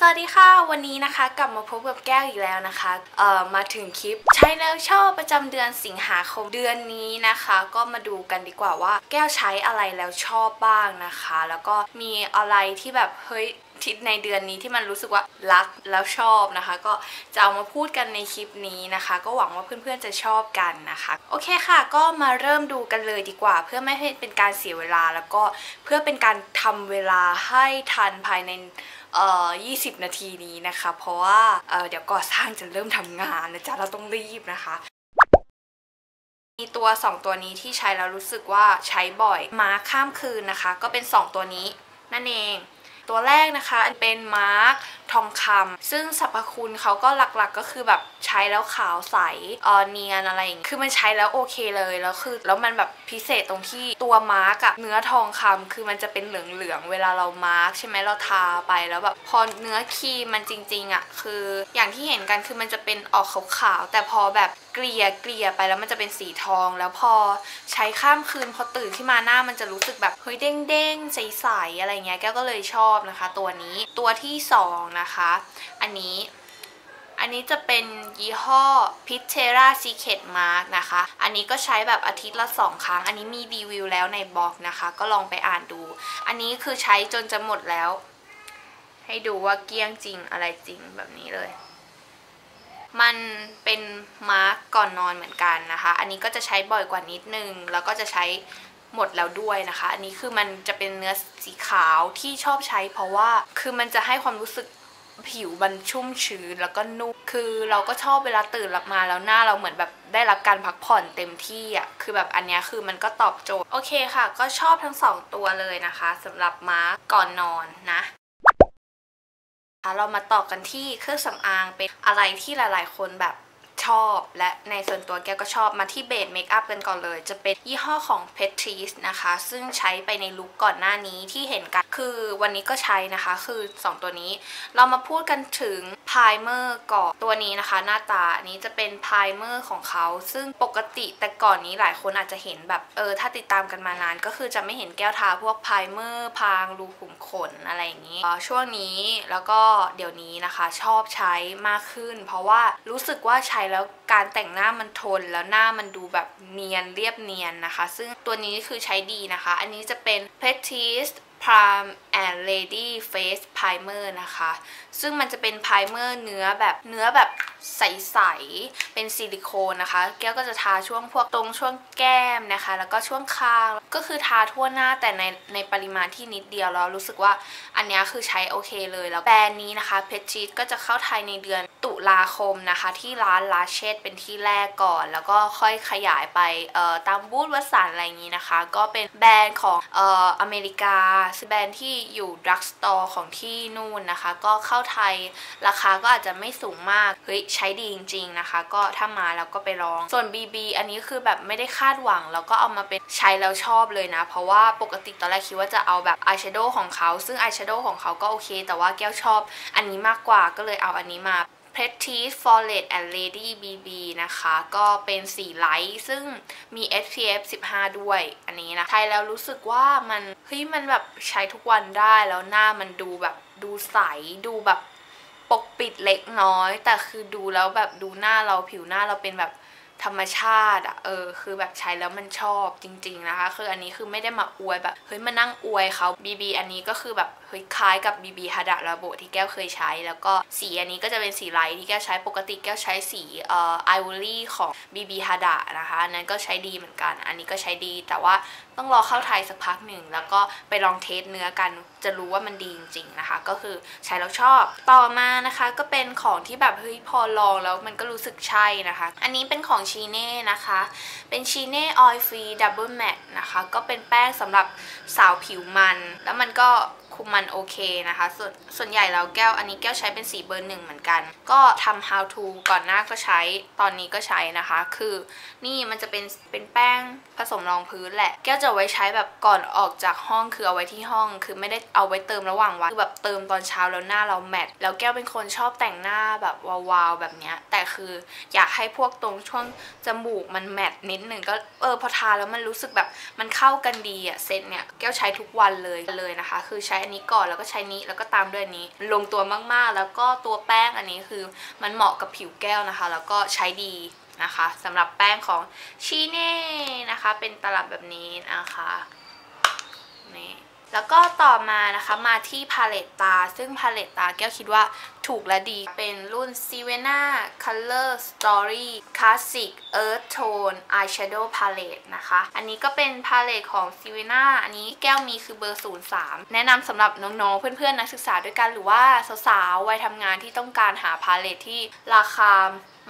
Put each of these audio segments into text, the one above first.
สวัสดีค่ะ วันนี้นะคะกลับมาพบกับแก้วอีกแล้วนะคะเอ่อมาถึงคลิปใช้แล้วชอบประจำเดือนสิงหาคมเดือนนี้นะคะ ก็มาดูกันดีกว่าว่า แก้วใช้อะไรแล้วชอบบ้างนะคะ แล้วก็มีอะไรที่แบบเฮ้ย ทิศในเดือนนี้ที่มันรู้สึกว่ารักแล้วชอบนะคะ ก็จะเอามาพูดกันในคลิปนี้นะคะ ก็หวังว่าเพื่อนๆจะชอบกันนะคะ โอเคค่ะ ก็มาเริ่มดูกันเลยดีกว่า เพื่อไม่ให้เป็นการเสียเวลาแล้วก็เพื่อเป็นการทำเวลาให้ทันภายในเอ่อ20 นาทีนี้นะคะ เพราะว่าเอ่อเดี๋ยวก่อสร้างจะเริ่มทำงานนะจ๊ะ เราต้องรีบนะคะ มีตัว 2 ตัวนี้ที่ใช้แล้วรู้สึกว่าใช้บ่อย มาข้ามคืนนะคะ ก็เป็น 2 ตัวนี้นั่นเอง ตัวแรกนะคะเป็นมาร์ค ทองคำซึ่งสรรพคุณเขาก็หลักๆก็คือแบบใช้แล้วขาวใสเออเนียนอะไรอย่างงี้คือมันใช้แล้วโอเคเลยแล้วคือแล้วมันแบบพิเศษตรงที่ตัวมาร์กอะเนื้อทองคำคือมันจะเป็นเหลืองๆเวลาเรามาร์กใช่ไหมเราทาไปแล้วแบบพอเนื้อครีมมันจริงๆอะคืออย่างที่เห็นกันคือมันจะเป็นออกขาวๆแต่พอแบบเกลี่ยเกลี่ยไปแล้วมันจะเป็นสีทอง แล้วพอใช้ข้ามคืนพอตื่นขึ้นมาหน้ามันจะรู้สึกแบบเฮ้ยเด้งๆใสๆอะไรเงี้ยแก้วก็เลยชอบนะคะ ตัวนี้ตัวที่สองนะคะ อันนี้อันนี้จะเป็นยี่ห้อ p i t e r a Secret Mark นะคะ อันนี้ก็ใช้แบบอาทิตย์ละ 2 ครั้ง อันนี้มีรีวิวแล้วในบล็อกนะคะ ก็ลองไปอ่านดู อันนี้คือใช้จนจะหมดแล้ว ให้ดูว่าเกลี้ยงจริงอะไรจริงแบบนี้เลย มันเป็นมาร์กก่อนนอนเหมือนกันนะคะ อันนี้ก็จะใช้บ่อยกว่านิดนึง แล้วก็จะใช้หมดแล้วด้วยนะคะ อันนี้คือมันจะเป็นเนื้อสีขาวที่ชอบใช้ เพราะว่าคือมันจะให้ความรู้สึก ผิวมันชุ่มชื้นแล้วก็นุ่ม คือเราก็ชอบเวลาตื่นหลับมาแล้วหน้าเราเหมือนแบบได้รับการพักผ่อนเต็มที่อะ คือแบบอันนี้คือมันก็ตอบโจทย์ โอเคค่ะ ก็ชอบทั้งสองตัวเลยนะคะสำหรับมาร์กก่อนนอนนะเรามาต่อกันที่เครื่องสำอางเป็นอะไรที่หลาย ๆ คนแบบ ชอบ และในส่วนตัวแกก็ชอบมาที่เบสเมคอัพกันก่อนเลย จะเป็นยี่ห้อของ p e t r i s นะคะ ซึ่งใช้ไปในลุคก่อนหน้านี้ที่เห็นกัน คือวันนี้ก็ใช้นะคะ คือ 2 ตัวนี้ เรามาพูดกันถึงพายเมอร์ก่อนตัวนี้นะคะ หน้าตานี้จะเป็นพายเมอร์ของเขา ซึ่งปกติแต่ก่อนนี้หลายคนอาจจะเห็นแบบเออถ้าติดตามกันมานาน ก็คือจะไม่เห็นแก้วทาพวกพายเมอร์พางรูขุมขนอะไรอย่างนี้ช่วงนี้แล้วก็เดี๋ยวนี้นะคะชอบใช้มากขึ้น เพราะว่ารู้สึกว่าใช้แล้วแล้วการแต่งหน้ามันทนแล้วหน้ามันดูแบบเนียนเรียบเนียนนะคะ ซึ่งตัวนี้คือใช้ดีนะคะ อันนี้จะเป็น p e t i s Prime and Lady Face Primer นะคะ ซึ่งมันจะเป็นไพรเมอร์เนื้อแบบเนื้อแบบใสๆ เป็นซิลิโคนนะคะ แก้วก็จะทาช่วงพวกตรงช่วงแก้มนะคะ แล้วก็ช่วงคาง ก็คือทาทั่วหน้าแต่ในในปริมาณที่นิดเดียวแล้วรู้สึกว่าอันนี้คือใช้โอเคเลย แล้วแบรนด์นี้นะคะเพชชีตก็จะเข้าไทยในเดือนตุลาคมนะคะ ที่ร้านลาเชตเป็นที่แรกก่อน แล้วก็ค่อยขยายไปตามบูธวัสันอะไรอย่างนี้นะคะ ก็เป็นแบรนด์ของเอออเมริกาแบรนด์ที่อยู่ดรักสโตร์ของที่นู่นนะคะ ก็เข้าไทยราคาก็อาจจะไม่สูงมาก เฮ้ย ใช้ดีจริง ๆนะคะ ก็ถ้ามาแล้วก็ไปลอง ส่วน BB อันนี้คือแบบไม่ได้คาดหวัง แล้วก็เอามาเป็นใช้แล้วชอบเลยนะ เพราะว่าปกติตอนแรกคิดว่าจะเอาแบบอายแชโดว์ของเขา ซึ่งอายแชโดว์ของเขาก็โอเค แต่ว่าแก้วชอบอันนี้มากกว่าก็เลยเอาอันนี้มา Petite Forehead and Lady BB นะคะ ก็เป็นสีไลท์ซึ่งมี SPF 15 ด้วย อันนี้นะ ใช้แล้วรู้สึกว่ามัน เฮ้ย มันแบบใช้ทุกวันได้แล้วหน้ามันดูแบบดูใส ดูแบบปกปิดเล็กน้อย แต่คือดูแล้วแบบดูหน้าเราผิวหน้าเราเป็นแบบ ธรรมชาติอะเออคือแบบใช้แล้วมันชอบจริง ๆนะคะ คืออันนี้คือไม่ได้มาอวยแบบเฮ้ยมานั่งอวยเขา BB อันนี้ก็คือแบบเฮ้ยคล้ายกับ BB ฮาดะระโบที่แก้วเคยใช้ แล้วก็สีอันนี้ก็จะเป็นสีไลท์ที่แก้วใช้ปกติแก้วใช้สีเอ่อไอวอรี่ของ BB ฮาดะนะคะอันนั้นก็ใช้ดีเหมือนกัน อันนี้ก็ใช้ดีแต่ว่า ต้องรอเข้าไทยสักพักหนึ่ง แล้วก็ไปลองเทสเนื้อกันจะรู้ว่ามันดีจริงๆนะคะ ก็คือใช้แล้วชอบต่อมานะคะ ก็เป็นของที่แบบเฮ้ยพอลองแล้วมันก็รู้สึกใช่นะคะ อันนี้เป็นของชีเน่นะคะ เป็นชีเน่ออยล์ฟรีดับเบิลแมทนะคะ ก็เป็นแป้งสำหรับสาวผิวมัน แล้วมันก็คุมมันโอเคนะคะ ส่วนส่วนใหญ่แล้วแก้วอันนี้แก้วใช้เป็นสีเบอร์หนึ่งเหมือนกัน ก็ทำ how to ก่อนหน้าก็ใช้ตอนนี้ก็ใช้นะคะ คือนี่มันจะเป็นเป็นแป้งผสมรองพื้นแหละ แก้วจะไว้ใช้แบบก่อนออกจากห้องคือเอาไว้ที่ห้อง คือไม่ได้เอาไว้เติมระหว่างวันคือแบบเติมตอนเช้าแล้วหน้าเราแมทแล้วแก้วเป็นคนชอบแต่งหน้าแบบวาวๆแบบเนี้ยแต่คืออยากให้พวกตรงช่วงจมูกมันแมทนิดหนึ่งก็เออพอทาแล้วมันรู้สึกแบบมันเข้ากันดีอะเซตเนี่ยแก้วใช้ทุกวันเลยเลยนะคะ คือใช้อันนี้ก่อนแล้วก็ใช้นี้แล้วก็ตามด้วยนนี้ ลงตัวมากๆ แล้วก็ตัวแป้งอันนี้คือมันเหมาะกับผิวแก้วนะคะ แล้วก็ใช้ดี นะคะสำหรับแป้งของชีเน่นะคะ เป็นตลับแบบนี้นะคะนี่แล้วก็ต่อมานะคะมาที่พาเลตตา ซึ่งพาเลตตาแก้วคิดว่าถูกและดีเป็นรุ่น s i v e n a Color Story Classic Earth Tone Eyeshadow Palette นะคะ อันนี้ก็เป็นพาเลตของ s i v e n a อันนี้แก้วมีคือเบอร์ 03 แนะนำสำหรับน้องๆ เพื่อนๆ นักศึกษาด้วยกันหรือว่าสาวๆ วัยทำงานที่ต้องการหาพาเลตที่ราคา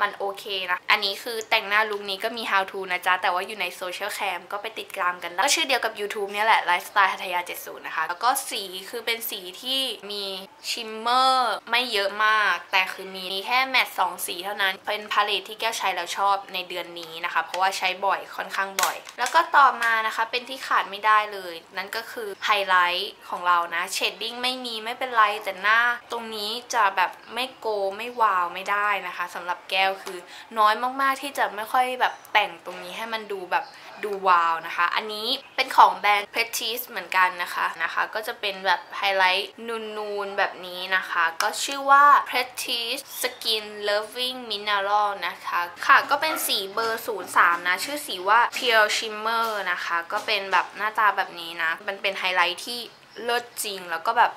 มันโอเคนะ อันนี้คือแต่งหน้าลุคนี้ก็มี how to นะจ๊ะ แต่ว่าอยู่ในโซเชียลแคมก็ไปติดตามกันได้ก็ชื่อเดียวกับ YouTube เนี่ยแหละไลฟ์สไตล์หัทยา 70 นะคะ แล้วก็สีคือเป็นสีที่มีชิมเมอร์ไม่เยอะมาก แต่คือมีแค่แมตต์สองสีเท่านั้น เป็นพาเลทที่แก้วใช้แล้วชอบในเดือนนี้นะคะ เพราะว่าใช้บ่อยค่อนข้างบ่อย แล้วก็ต่อมานะคะเป็นที่ขาดไม่ได้เลย นั่นก็คือไฮไลท์ของเรานะเชดดิ้งไม่มีไม่เป็นไรแต่หน้า ตรงนี้จะแบบไม่โกไม่วาวไม่ได้นะคะสำหรับแก้วคือน้อยมากๆที่จะไม่ค่อยแบบแต่งตรงนี้ให้มันดูแบบดูวาวนะคะ อันนี้เป็นของแบรนด์ p r e t i s เหมือนกันนะคะนะคะ ก็จะเป็นแบบไฮไลท์นูนๆแบบนี้นะคะ ก็ชื่อว่า p r e t i s Skin Loving Mineral นะคะ ค่ะก็เป็นสีเบอร์ 03 นะ ชื่อสีว่า Pure Shimmer นะคะ ก็เป็นแบบหน้าตาแบบนี้นะ มันเป็นไฮไลท์ที่เลิศจริงแล้วก็แบบ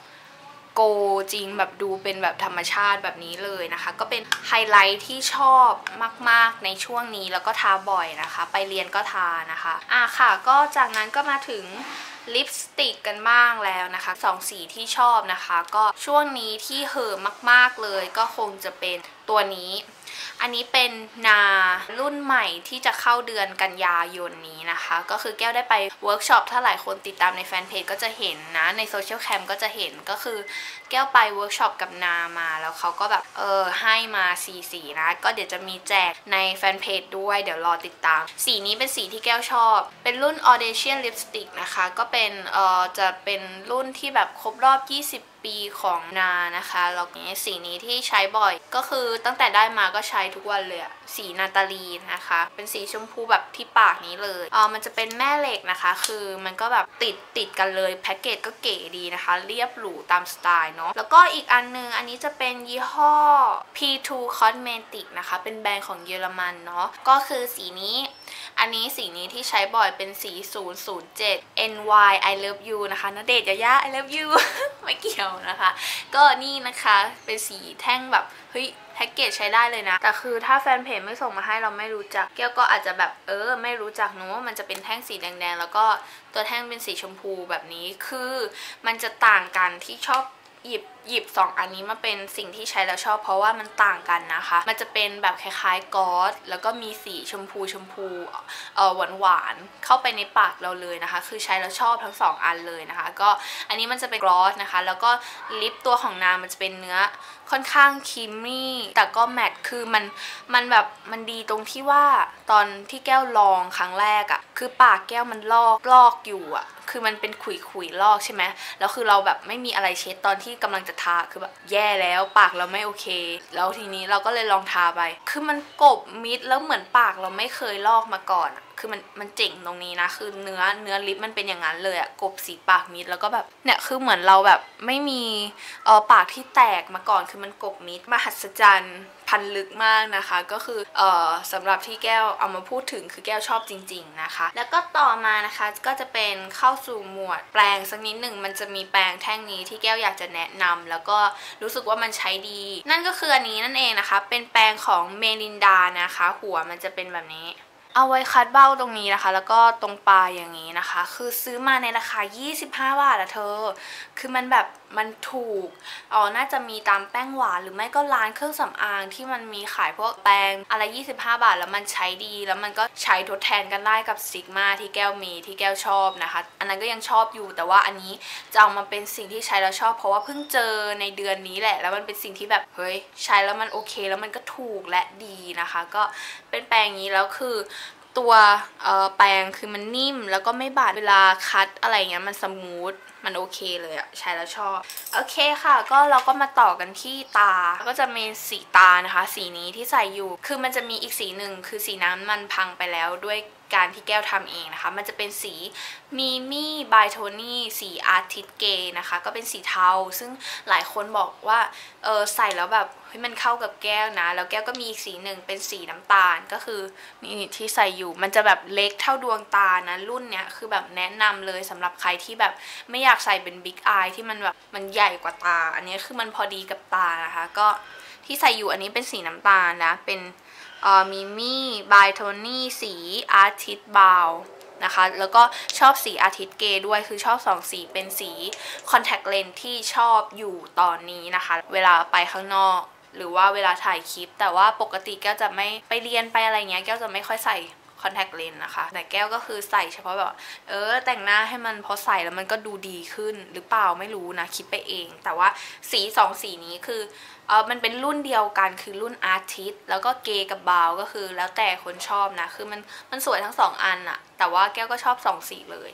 โกจริงแบบดูเป็นแบบธรรมชาติแบบนี้เลยนะคะ ก็เป็นไฮไลท์ที่ชอบมาก ๆ ในช่วงนี้แล้วก็ทาบ่อยนะคะ ไปเรียนก็ทานะคะอะค่ะ ก็จากนั้นก็มาถึงลิปสติกกันบ้างแล้วนะคะสองสีที่ชอบนะคะ ก็ช่วงนี้ที่เห่อมาก ๆ เลย ก็คงจะเป็นตัวนี้ อันนี้เป็นนารุ่นใหม่ที่จะเข้าเดือนกันยายนนี้นะคะ ก็คือแก้วได้ไปเวิร์กช็อปถ้าหลายคนติดตามในแฟนเพจก็จะเห็นนะ ในโซเชียลแคมก็จะเห็นก็คือแก้วไปเวิร์กช็อปกับนามา แล้วเขาก็แบบเออให้มาสีสีนะ ก็เดี๋ยวจะมีแจกในแฟนเพจด้วยเดี๋ยวรอติดตาม สีนี้เป็นสีที่แก้วชอบ เป็นรุ่น Audacian Lipstick นะคะ ก็เป็นเออจะเป็นรุ่นที่แบบครบรอบ 20 ปีของนานะคะแล้วนี้สีนี้ที่ใช้บ่อยก็คือตั้งแต่ได้มาก็ใช้ทุกวันเลยอะสีนาตาลีนะคะ เป็นสีชมพูแบบที่ปากนี้เลยเออมันจะเป็นแม่เหล็กนะคะ คือมันก็แบบติดติดกันเลยแพ็กเกจก็เก๋ดีนะคะ เรียบหรูตามสไตล์เนาะแล้วก็อีกอันนึงอันนี้จะเป็นยี่ห้อ P2 Cosmetic นะคะ เป็นแบรนด์ของเยอรมันเนาะก็คือสีนี้ อันนี้สีนี้ที่ใช้บ่อยเป็นสี 007 NY I love you นะคะนเดชยายา I love you ไม่เกี่ยวนะคะ ก็นี่นะคะเป็นสีแท่งแบบเฮ้ยแพ็กเกจใช้ได้เลยนะ แต่คือถ้าแฟนเพจไม่ส่งมาให้เราไม่รู้จักแก้วก็อาจจะแบบเออ ไม่รู้จักนึกว่ามันจะเป็นแท่งสีแดงๆ แล้วก็ตัวแท่งเป็นสีชมพูแบบนี้ คือมันจะต่างกันที่ชอบ หยิบหยิบ 2 อันนี้มาเป็นสิ่งที่ใช้แล้วชอบเพราะว่ามันต่างกันนะคะ มันจะเป็นแบบคล้ายๆกอสแล้วก็มีสีชมพูชมพูเออหวานหวานเข้าไปในปากเราเลยนะคะ คือใช้แล้วชอบทั้ง 2 อันเลยนะคะ ก็อันนี้มันจะเป็นกอสนะคะ แล้วก็ลิปตัวของนางมันจะเป็นเนื้อค่อนข้างครีมมี่แต่ก็แมทคือมันมันแบบมันดีตรงที่ว่าตอนที่แก้วลองครั้งแรกอะ่ะคือปากแก้วมันลอกลอกอยู่อะ่ะ คือมันเป็นขุยขุยลอกใช่ไหมแล้วคือเราแบบไม่มีอะไรเช็ดตอนที่กำลังจะทาคือแบบแย่แล้วปากเราไม่โอเค แล้วทีนี้เราก็เลยลองทาไป คือมันกบมิดแล้วเหมือนปากเราไม่เคยลอกมาก่อนอะ คือมันมันเจ๋งตรงนี้นะ คือเนื้อเนื้อลิปมันเป็นอย่างนั้นเลยอะกบสีปากมิดแล้วก็แบบเนี่ยคือเหมือนเราแบบไม่มีเออปากที่แตกมาก่อนคือมันกบมิดมหัศจรรย์พันลึกมากนะคะ ก็คือเออสำหรับที่แก้วเอามาพูดถึงคือแก้วชอบจริง ๆนะคะ แล้วก็ต่อมานะคะก็จะเป็นเข้าสู่หมวดแปลงสักนิดหนึ่งมันจะมีแปลงแท่งนี้ที่แก้วอยากจะแนะนำแล้วก็รู้สึกว่ามันใช้ดี นั่นก็คืออันนี้นั่นเองนะคะ เป็นแปลงของเมลินดานะคะ หัวมันจะเป็นแบบนี้ เอาไว้คัดเบ้าตรงนี้นะคะ แล้วก็ตรงปลายอย่างนี้นะคะ คือซื้อมาในราคา 25 บาทอะเธอ คือมันแบบ มันถูกอ๋อน่าจะมีตามแป้งหวานหรือไม่ก็ร้านเครื่องสำอางที่มันมีขายพวกแป้งอะไร 25 บาท แล้วมันใช้ดี แล้วมันก็ใช้ทดแทนกันได้กับซิกมาที่แก้วมีที่แก้วชอบนะคะ อันนั้นก็ยังชอบอยู่แต่ว่าอันนี้จะเอามาเป็นสิ่งที่ใช้แล้วชอบ เพราะว่าเพิ่งเจอในเดือนนี้แหละ แล้วมันเป็นสิ่งที่แบบเฮ้ยใช้แล้วมันโอเค แล้วมันก็ถูกและดีนะคะ ก็เป็นแปรงนี้แล้วคือตัวแปรงคือมันนิ่มแล้วก็ไม่บาดเวลาคัดอะไรเงี้ยมันสมูท มันโอเคเลยอะใช้แล้วชอบ โอเคค่ะ ก็เราก็มาต่อกันที่ตา ก็จะมีสีตานะคะ สีนี้ที่ใส่อยู่ คือมันจะมีอีกสีหนึ่งคือสีน้ำมันพังไปแล้วด้วย การที่แก้วทำเองนะคะ มันจะเป็นสีมีมี่บายโทนี่สีอาร์ติสเกนะคะ ก็เป็นสีเทา ซึ่งหลายคนบอกว่าเออใส่แล้วแบบเฮ้ยมันเข้ากับแก้วนะ แล้วแก้วก็มีอีกสีหนึ่งเป็นสีน้ำตาลก็คือนี่ที่ใส่อยู่มันจะแบบเล็กเท่าดวงตานะ รุ่นเนี้ยคือแบบแนะนำเลยสำหรับใครที่แบบไม่อยากใส่เป็นบิ๊กอายที่มันแบบมันใหญ่กว่าตา อันนี้คือมันพอดีกับตานะคะ ก็ที่ใส่อยู่อันนี้เป็นสีน้ำตาลนะเป็น มิมี่บายโทนี่สีอาร์ติสบาวนะคะแล้วก็ชอบสีอาทิตย์เกด้วยคือชอบสองสีเป็นสีคอนแทคเลนส์ที่ชอบอยู่ตอนนี้นะคะ เวลาไปข้างนอก หรือว่าเวลาถ่ายคลิป แต่ว่าปกติแก้วจะไม่ไปเรียนไปอะไรเงี้ยแก้วจะไม่ค่อยใส่ คอนแทคเลนส์นะคะ แต่แก้วก็คือใส่เฉพาะแบบ เออ แต่งหน้าให้มันพอใส่แล้วมันก็ดูดีขึ้นหรือเปล่าไม่รู้นะ คิดไปเอง แต่ว่าสีสองสีนี้คือเออมันเป็นรุ่นเดียวกันคือรุ่นอาร์ติสแล้วก็เกย์กับบาวก็คือแล้วแต่คนชอบนะ คือมันมันสวยทั้งสองอันอะแต่ว่าแก้วก็ชอบสองสีเลย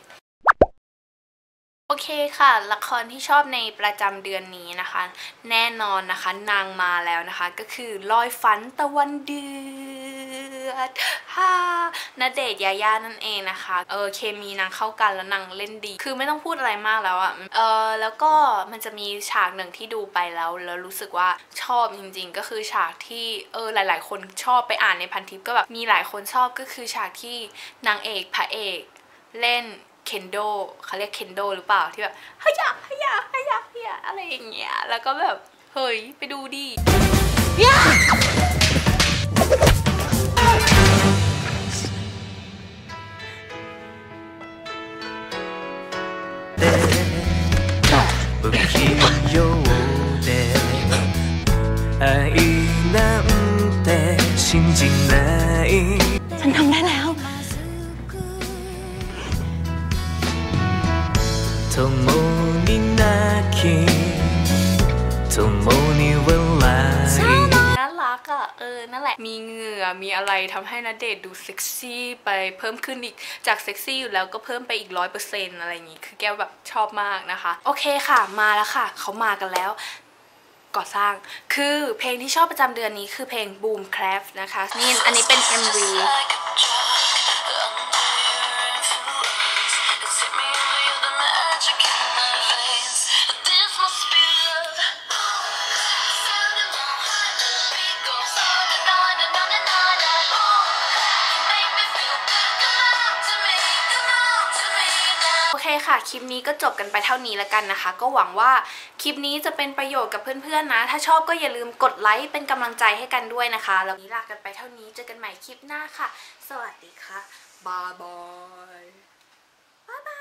โอเคค่ะ ละครที่ชอบในประจำเดือนนี้นะคะ แน่นอนนะคะนางมาแล้วนะคะ ก็คือลอยฝันตะวันเดือน ดฮ่าณเดชน์ยาย่านั่นเองนะคะ เออเคมีนางเข้ากันแล้วนางเล่นดี คือไม่ต้องพูดอะไรมากแล้วอะเออแล้วก็มันจะมีฉากหนึ่งที่ดูไปแล้วแล้วรู้สึกว่าชอบจริง ๆ ก็คือฉากที่เออหลาย ๆ คนชอบไปอ่านในพันทิปก็แบบมีหลายคนชอบก็คือฉากที่นางเอกพระเอกเล่นเคนโดเขาเรียกเคนโดหรือเปล่าที่แบบฮยะฮยะฮยะฮยะอะไรอย่างเงี้ยแล้วก็แบบเฮ้ยไปดูดิ in your. อะเออนั่นแหละ มีเหงื่อมีอะไรทำให้นเดชดูเซ็กซี่ไปเพิ่มขึ้นอีกจากเซ็กซี่อยู่แล้วก็เพิ่มไปอีกร้อยเปอร์เซ็นต์อะไรอย่างงี้ คือแก้วแบบชอบมากนะคะ โอเคค่ะมาแล้วค่ะ เขามากันแล้วก่อสร้าง คือเพลงที่ชอบประจำเดือนนี้คือเพลง Boom Clap นะคะนี่อันนี้เป็น MV คค่ะ คลิปนี้ก็จบกันไปเท่านี้แล้วกันนะคะ ก็หวังว่าคลิปนี้จะเป็นประโยชน์กับเพื่อนๆนะ ถ้าชอบก็อย่าลืมกดไลค์เป็นกำลังใจให้กันด้วยนะคะ แล้วนนี้ลากันไปเท่านี้เจอกันใหม่คลิปหน้าค่ะ สวัสดีค่ะบายบายบายบาย